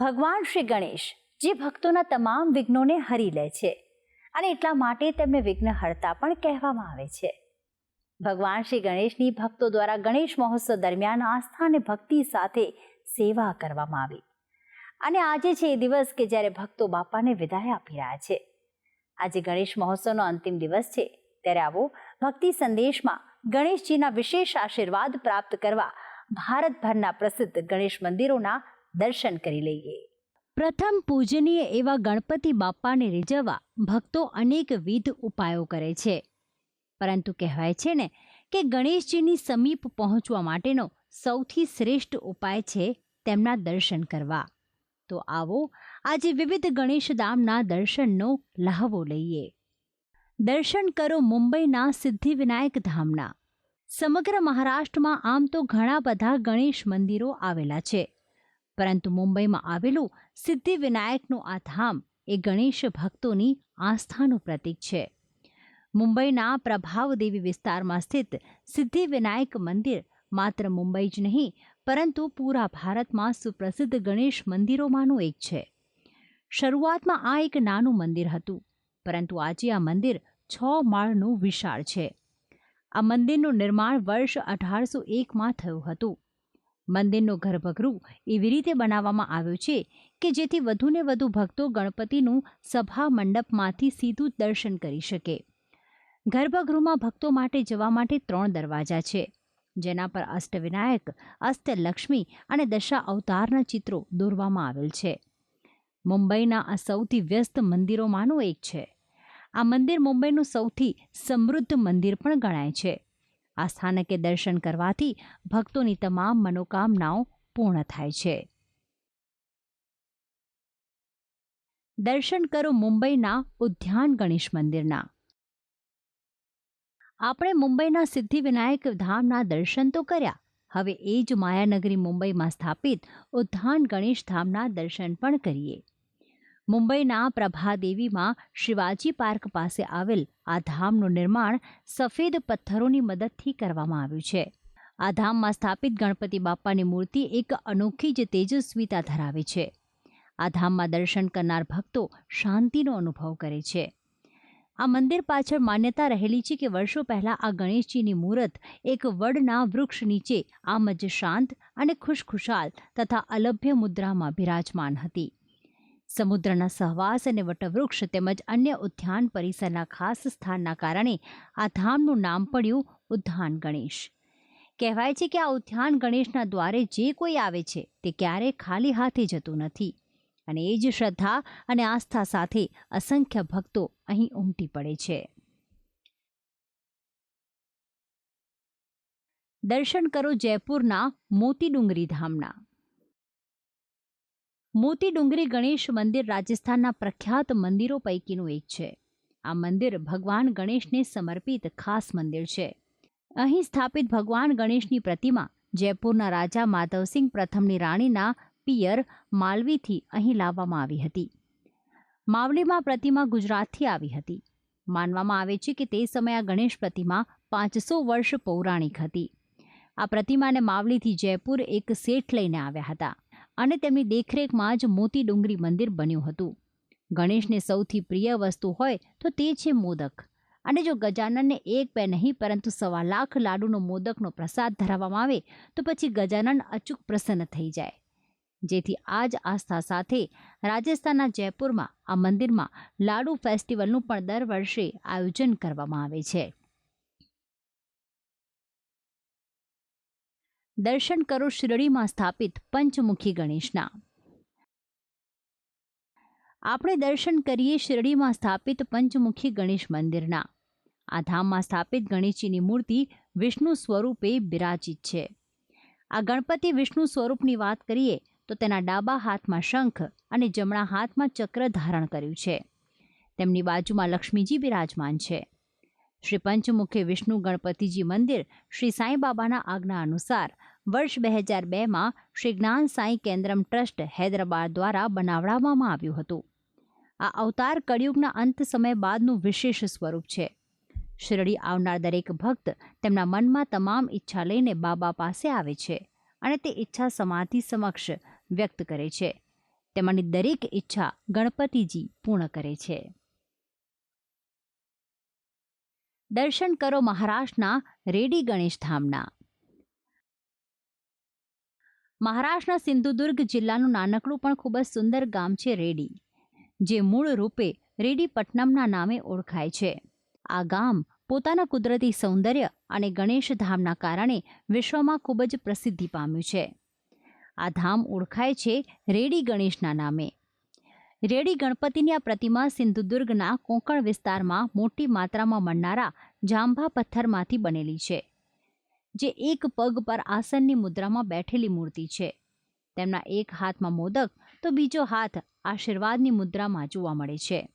ભગવાન શ્રી ગણેશ, જે ભક્તોના તમામ વિઘ્નોને હરી લે છે અને એટલા માટે તેમને વિઘ્નહર્તા પણ કહેવામાં આવે છે. ભગવાન શ્રી ગણેશની ભક્તો દ્વારા ગણેશ મહોત્સવ દરમિયાન આસ્થા અને ભક્તિ સાથે સેવા કરવામાં આવી. અને આજે છે એ દિવસ કે જ્યારે ભક્તો બાપાને વિદાય આપી રહ્યા છે. આજે ગણેશ મહોત્સવનો અંતિમ દિવસ છે, ત્યારે આવો ભક્તિ સંદેશમાં ગણેશજીના વિશેષ આશીર્વાદ પ્રાપ્ત કરવા ભારતભરના પ્રસિદ્ધ ગણેશ મંદિરોના દર્શન કરી લઈએ. પ્રથમ પૂજનીય એવા ગણપતિ બાપાને રીઝવવા ભક્તો અનેકવિધ ઉપાયો કરે છે. પરંતુ કહેવાય છે ને કે ગણેશજીની સમીપ પહોંચવા માટેનો સૌથી શ્રેષ્ઠ ઉપાય છે તેમના દર્શન કરવા. તો આવો આજે વિવિધ ગણેશધામના દર્શનનો લહાવો લઈએ. દર્શન કરો મુંબઈના સિદ્ધિવિનાયક ધામના. સમગ્ર મહારાષ્ટ્રમાં આમ તો ઘણા બધા ગણેશ મંદિરો આવેલા છે. પરંતુ મુંબઈમાં આવેલું સિદ્ધિવિનાયકનું આ ધામ એ ગણેશ ભક્તોની આસ્થાનું પ્રતીક છે. મુંબઈના પ્રભાવદેવી વિસ્તારમાં સ્થિત સિદ્ધિવિનાયક મંદિર માત્ર મુંબઈ જ નહીં, પરંતુ પૂરા ભારતમાં સુપ્રસિદ્ધ ગણેશ મંદિરોમાંનું એક છે. શરૂઆતમાં આ એક નાનું મંદિર હતું, પરંતુ આજે આ મંદિર છ માળનું વિશાળ છે. આ મંદિરનું નિર્માણ વર્ષ અઢારસો એકમાં થયું હતું. મંદિરનું ગર્ભગૃહ એવી રીતે બનાવવામાં આવ્યું છે કે જેથી વધુને વધુ ભક્તો ગણપતિનું સભા મંડપમાંથી સીધું દર્શન કરી શકે. ગર્ભગૃહમાં ભક્તો માટે જવા માટે ત્રણ દરવાજા છે, જેના પર અષ્ટવિનાયક, અષ્ટલક્ષ્મી અને દશા અવતારના ચિત્રો દોરવામાં આવેલ છે. મુંબઈના આ સૌથી વ્યસ્ત મંદિરોમાંનું એક છે. આ મંદિર મુંબઈનું સૌથી સમૃદ્ધ મંદિર પણ ગણાય છે. આ સ્થાનકે દર્શન કરવાથી ભક્તોની તમામ મનોકામનાઓ પૂર્ણ થાય છે. દર્શન કરો મુંબઈના ઉદ્યાન ગણેશ મંદિરના. આપણે મુંબઈના સિદ્ધિવિનાયક ધામના દર્શન તો કર્યા. હવે એ જ માયાનગરી મુંબઈમાં સ્થાપિત ઉદ્યાન ગણેશ ધામના દર્શન પણ કરીએ. મુંબઈના પ્રભાદેવીમાં શિવાજી પાર્ક પાસે આવેલ આ ધામનું નિર્માણ સફેદ પથ્થરોની મદદથી કરવામાં આવ્યું છે. આ ધામમાં સ્થાપિત ગણપતિ બાપાની મૂર્તિ એક અનોખી જ તેજસ્વીતા ધરાવે છે. આ ધામમાં દર્શન કરનાર ભક્તો શાંતિનો અનુભવ કરે છે. આ મંદિર પાછળ માન્યતા રહેલી છે કે વર્ષો પહેલાં આ ગણેશજીની મૂર્ત એક વડના વૃક્ષ નીચે આમ જ શાંત અને ખુશખુશાલ તથા અલભ્ય મુદ્રામાં બિરાજમાન હતી. સમુદ્રના સહવાસ અને વટવૃક્ષ તેમજ અન્ય ઉદ્યાન પરિસરના ખાસ સ્થાનના કારણે આ ધામનું નામ પડ્યું ઉદ્યાન ગણેશ. કહેવાય છે કે આ ઉદ્યાન ગણેશના દ્વારે જે કોઈ આવે છે તે ક્યારેય ખાલી હાથે જતું નથી. અને એ જ શ્રદ્ધા અને આસ્થા સાથે અસંખ્ય ભક્તો અહીં ઉમટી પડે છે. દર્શન કરો જયપુરના મોતી ડુંગરી ધામના. મોતી ડુંગરી ગણેશ મંદિર રાજસ્થાનના પ્રખ્યાત મંદિરો પૈકીનું એક છે. આ મંદિર ભગવાન ગણેશને સમર્પિત ખાસ મંદિર છે. અહીં સ્થાપિત ભગવાન ગણેશની પ્રતિમા જયપુરના રાજા માધવસિંહ પ્રથમની રાણીના પિયર માલવીથી અહીં લાવવામાં આવી હતી. માવલીમાં પ્રતિમા ગુજરાતથી આવી હતી. માનવામાં આવે છે કે તે સમયે આ ગણેશ પ્રતિમા પાંચસો વર્ષ પૌરાણિક હતી. આ પ્રતિમાને માવલીથી જયપુર એક શેઠ લઈને આવ્યા હતા. અને તેમની દેખરેખમાં જ મોતી ડુંગરી મંદિર બન્યું હતું. ગણેશને સૌથી પ્રિય વસ્તુ હોય તો તે છે મોદક. અને જો ગજાનનને એક બે નહીં, પરંતુ સવા લાખ લાડુનો મોદકનો પ્રસાદ ધરાવવામાં આવે, તો પછી ગજાનન અચૂક પ્રસન્ન થઈ જાય. જેથી આ જ આસ્થા સાથે રાજસ્થાનના જયપુરમાં, આ મંદિરમાં લાડુ ફેસ્ટિવલનું પણ દર વર્ષે આયોજન કરવામાં આવે છે. દર્શન કરો શિરડીમાં સ્થાપિત પંચમુખી ગણેશના. આપણે દર્શન કરીએ શિરડીમાં સ્થાપિત પંચમુખી ગણેશ મંદિરના. આ ધામમાં સ્થાપિત ગણેશજીની મૂર્તિ વિષ્ણુ સ્વરૂપે બિરાજિત છે. આ ગણપતિ વિષ્ણુ સ્વરૂપની વાત કરીએ તો તેના ડાબા હાથમાં શંખ અને જમણા હાથમાં ચક્ર ધારણ કર્યું છે. તેમની બાજુમાં લક્ષ્મીજી બિરાજમાન છે. શ્રી પંચમુખી વિષ્ણુ ગણપતિજી મંદિર શ્રી સાંઈ બાબાના આજ્ઞા અનુસાર વર્ષ બે હજાર બેમાં શ્રી જ્ઞાન સાંઈ કેન્દ્રમ ટ્રસ્ટ હૈદરાબાદ દ્વારા બનાવડાવવામાં આવ્યું હતું. આ અવતાર કળિયુગના અંત સમય બાદનું વિશેષ સ્વરૂપ છે. શિરડી આવનાર દરેક ભક્ત તેમના મનમાં તમામ ઈચ્છા લઈને બાબા પાસે આવે છે અને તે ઈચ્છા સમાધિ સમક્ષ વ્યક્ત કરે છે. તેમાંની દરેક ઈચ્છા ગણપતિજી પૂર્ણ કરે છે. દર્શન કરો મહારાષ્ટ્રના રેડી ગણેશ ધામના. મહારાષ્ટ્રના સિંધુદુર્ગ જિલ્લાનું નાનકડું પણ ખૂબ જ સુંદર ગામ છે રેડી, જે મૂળ રૂપે રેડીપટ્ટનમના નામે ઓળખાય છે. આ ગામ પોતાના કુદરતી સૌંદર્ય અને ગણેશ ધામના કારણે વિશ્વમાં ખૂબ જ પ્રસિદ્ધિ પામ્યું છે. આ ધામ ઓળખાય છે રેડી ગણેશના નામે. રેડી ગણપતિની આ પ્રતિમા સિંધુદુર્ગના કોંકણ વિસ્તારમાં મોટી માત્રામાં મળનારા જાંબા પથ્થરમાંથી બનેલી છે. જે એક પગ પર આસનની મુદ્રામાં બેઠેલી મૂર્તિ છે. તેમના એક હાથમાં મોદક તો બીજો હાથ આશીર્વાદની મુદ્રામાં જોવા મળે છે.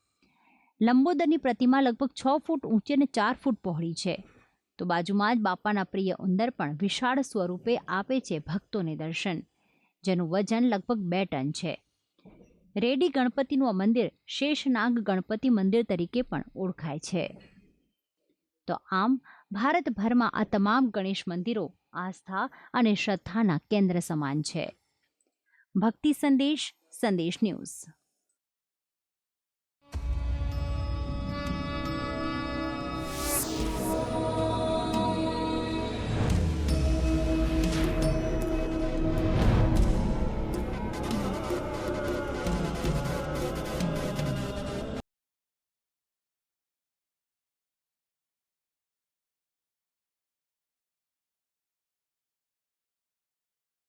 લંબોદરની પ્રતિમા લગભગ છ ફૂટ ઊંચી અને ચાર ફૂટ પહોળી છે. તો બાજુમાં જ બાપાના પ્રિય ઉંદર પણ વિશાળ સ્વરૂપે આપે છે ભક્તોને દર્શન, જેનું વજન લગભગ બે ટન છે. રેડી ગણપતિનું આ મંદિર શેષનાગ ગણપતિ મંદિર તરીકે પણ ઓળખાય છે. તો આમ ભારતભરમાં આ તમામ ગણેશ મંદિરો, આસ્થા અને શ્રદ્ધાના કેન્દ્ર સમાન છે. ભક્તિ સંદેશ સંદેશ ન્યૂઝ.